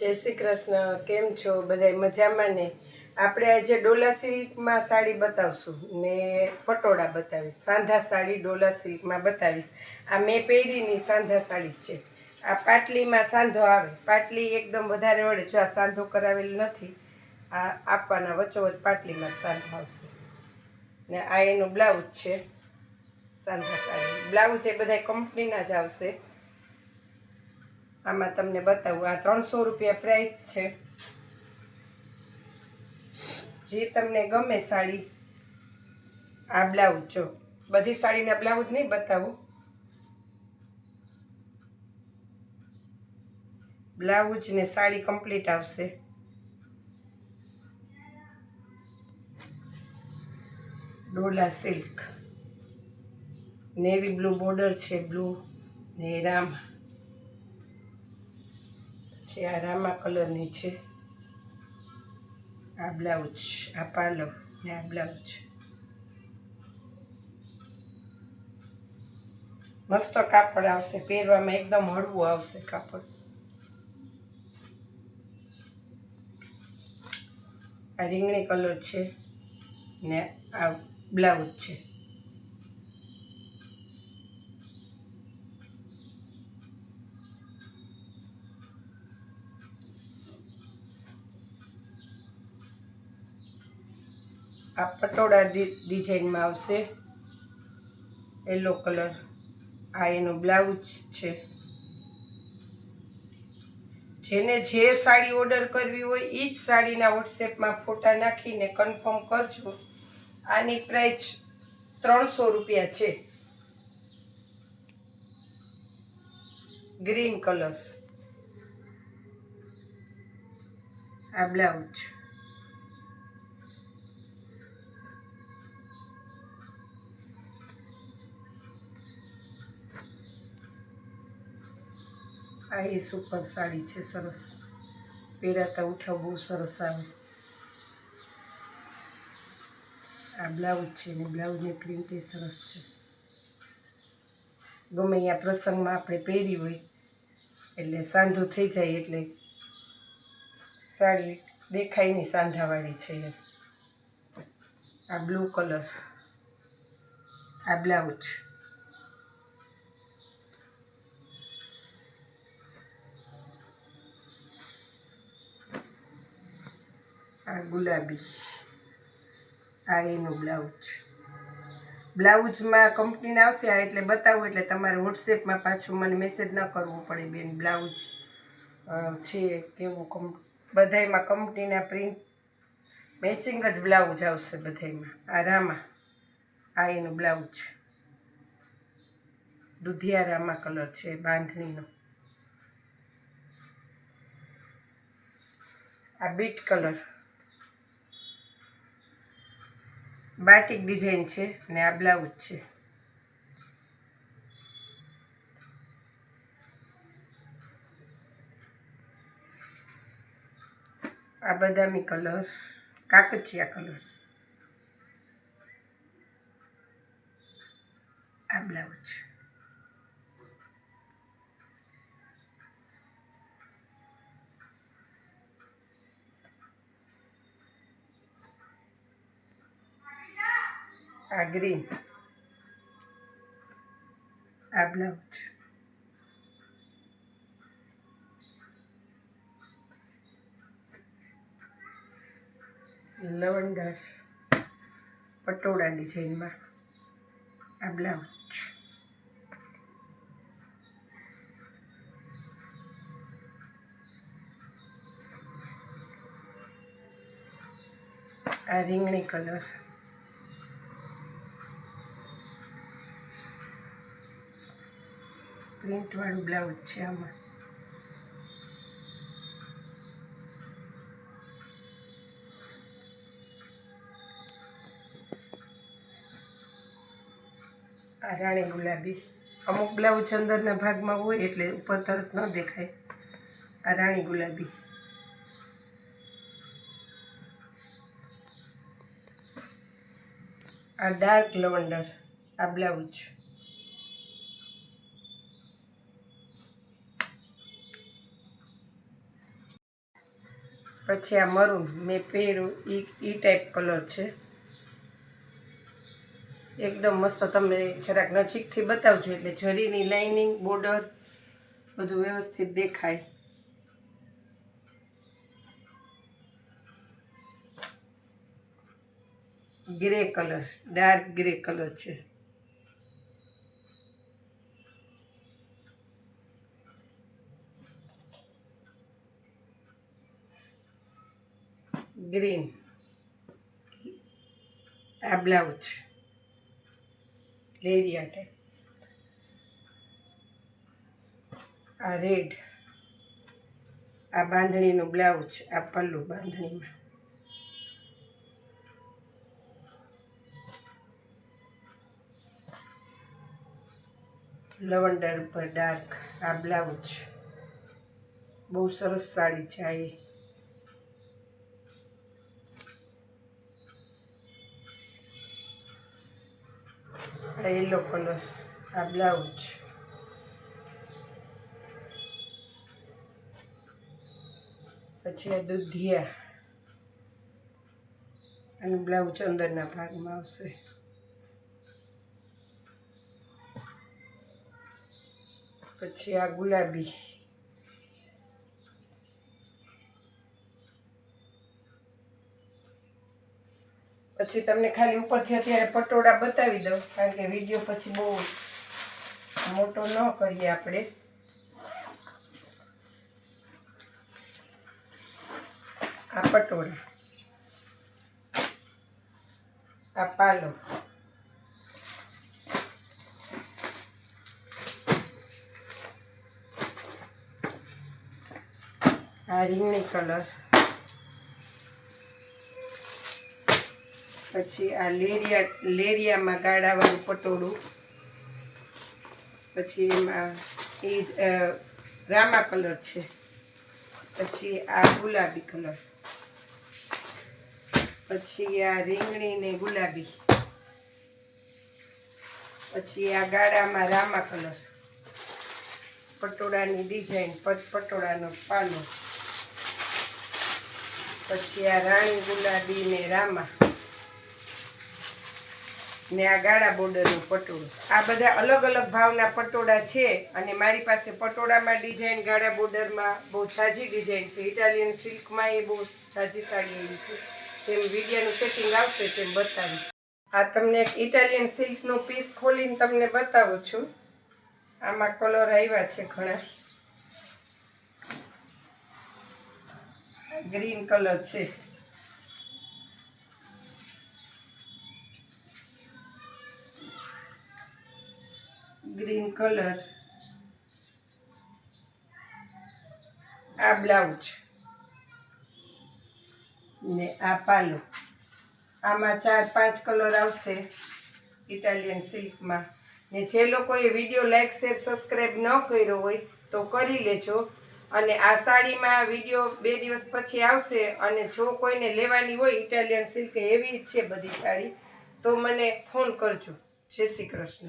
જય શ્રી કૃષ્ણ, કેમ છો? બધા મજામાં ને? આપણે આજે ડોલા સિલ્કમાં સાડી બતાવશું ને પટોળા બતાવીશ. સાંધા સાડી ડોલા સિલ્કમાં બતાવીશ. આ મેં પહેરીની સાંધા સાડી છે. આ પાટલીમાં સાંધો આવે. પાટલી એકદમ વધારે વળે. જો આ સાંધો કરાવેલ નથી, આ આપવાના વચ્ચોવચ પાટલીમાં સાંધો આવશે. ને આ એનું બ્લાઉઝ છે. સાંધા સાડી. બ્લાઉઝ એ બધા કંપનીના જ આવશે. આમાં તમને બતાવું, આ ત્રણસો રૂપિયા પ્રાઇસ છે. જે તમને ગમે સાડી, આ બ્લાઉઝ જો. બધી સાડીના બ્લાઉઝ નહીં બતાવું. બ્લાઉઝ ને સાડી કમ્પ્લીટ આવશે. Dola silk navy blue border છે બ્લુ ને રામ. છે, આ રામા કલરની છે. આ બ્લાઉઝ આ પાલો ને આ બ્લાઉઝ મસ્ત કાપડ આવશે, પહેરવામાં એકદમ હળવું આવશે કાપડ. આ રીંગણી કલર છે ને આ બ્લાઉઝ છે. આ પટોળા ડિઝાઇનમાં આવશે. યલો કલર આ એનું બ્લાઉઝ છે. જેને જે સાડી ઓર્ડર કરવી હોય એ જ સાડીના વોટ્સએપમાં ફોટા નાખીને કન્ફર્મ કરજો. આની પ્રાઇસ ત્રણસો રૂપિયા છે. Green colour. આ બ્લાઉઝ. આ એ સુપર સાડી છે, સરસ. પહેરાતા ઉઠાવ બહુ સરસ આવે. આ બ્લાઉઝ છે ને બ્લાઉઝની પ્રિન્ટ એ સરસ છે. ગમે અહીંયા પ્રસંગમાં આપણે પહેરી હોય, એટલે સાંધો થઈ જાય એટલે સાડી દેખાય નહીં સાંધાવાળી છે આ બ્લુ કલર, આ બ્લાઉઝ. આ ગુલાબી. આ એનું બ્લાઉઝ. બ્લાઉઝમાં કંપનીના આવશે આ એટલે બતાવું, એટલે તમારે વોટ્સએપમાં પાછું મને મેસેજ ન કરવો પડે બેન, બ્લાઉઝ છે, કેવું કમ, બધાયમાં કંપનીના પ્રિન્ટ મેચિંગ જ બ્લાઉઝ આવશે બધાયમાં. આ રામા, આ એનું બ્લાઉઝ. દુધિયા રામા કલર છે, બાંધણીનો. આ બીટ કલર. બાટિક ડિઝાઇન છે ને આ બ્લાઉઝ છે. આ બદામી કલર કાકચિયા કલર આ બ્લાઉઝ આ ગ્રીન. આ બ્લાઉઝ. લવંડર પટોળા ડિઝાઇનમાં આ બ્લાઉઝ. આ રીંગણી કલર. પ્રિન્ટવાળું બ્લાઉઝ છે આમાં. આ રાણી ગુલાબી. અમુક બ્લાઉઝ અંદરના ભાગમાં હોય એટલે ઉપર તરત ન દેખાય. આ રાણી ગુલાબી. આ ડાર્ક લવંડર, આ બ્લાઉઝ. પછી આ મરૂન, મેં પહેર્યું એ એ ટાઈપ કલર છે. એકદમ મસ્ત તમને જરાક નજીકથી બતાવજો, એટલે જરીની લાઇનિંગ બોર્ડર બધું વ્યવસ્થિત દેખાય. Grey colour dark grey colour છે. ગ્રીન. આ બ્લાઉઝ. લેરિયા ટાઈપ આ રેડ. આ બાંધણીનું બ્લાઉઝ, આ પલ્લું બાંધણીમાં. લવંડર ઉપર ડાર્ક આ બ્લાઉઝ. બહુ સરસ સાડી છે આ યલો કલર આ બ્લાઉઝ. પછી આ દૂધિયા. અને બ્લાઉઝ અંદરના ભાગમાં આવશે. પછી આ ગુલાબી. પછી તમને ખાલી ઉપરથી અત્યારે પટોળા બતાવી દઉં, કારણ કે વીડિયો પછી બહુ મોટો ન કરીએ આપણે. આ પટોળા, આ પાલો. આ રીંગણી કલર. પછી આ લેરિયા, લેરિયામાં ગાળાવાળું પટોળું. પછી એમાં એ રામા કલર છે. પછી આ ગુલાબી કલર. પછી આ રીંગણી ને ગુલાબી. પછી આ ગાળામાં રામા કલર. પટોળાની ડિઝાઇન પટોળાનો પાલો પછી આ રાણી ગુલાબી ને રામા. ને આ ગાળા બોર્ડરનું પટોળું. આ બધા અલગ અલગ ભાવના પટોળા છે અને મારી પાસે પટોળામાં ડિઝાઇન ગાળા બોર્ડરમાં બહુ સાજી ડિઝાઇન છે. ઇટાલિયન સિલ્કમાં એ બહુ સાજી સાડી એવી છે. જેમ વિડીયાનું સેટિંગ આવશે તેમ બતાવીશ. આ તમને એક ઇટાલિયન સિલ્કનું પીસ ખોલીને તમને બતાવું છું. આમાં કલર આવ્યા છે ઘણા. ગ્રીન કલર છે. Green colour. આ બ્લાઉઝ. ને આ પાલો. આમાં ચાર, પાંચ કલર આવશે ઇટાલિયન સિલ્કમાં. ને જે લોકોએ વીડિયો લાઈક, શેર સબસ્ક્રાઈબ ન કર્યો હોય તો કરી લેજો. અને આ સાડીમાં વીડિયો બે દિવસ પછી આવશે અને જો કોઈને લેવાની હોય ઇટાલિયન સિલ્ક, એવી જ છે બધી સાડી. તો મને ફોન કરજો. જય શ્રી કૃષ્ણ.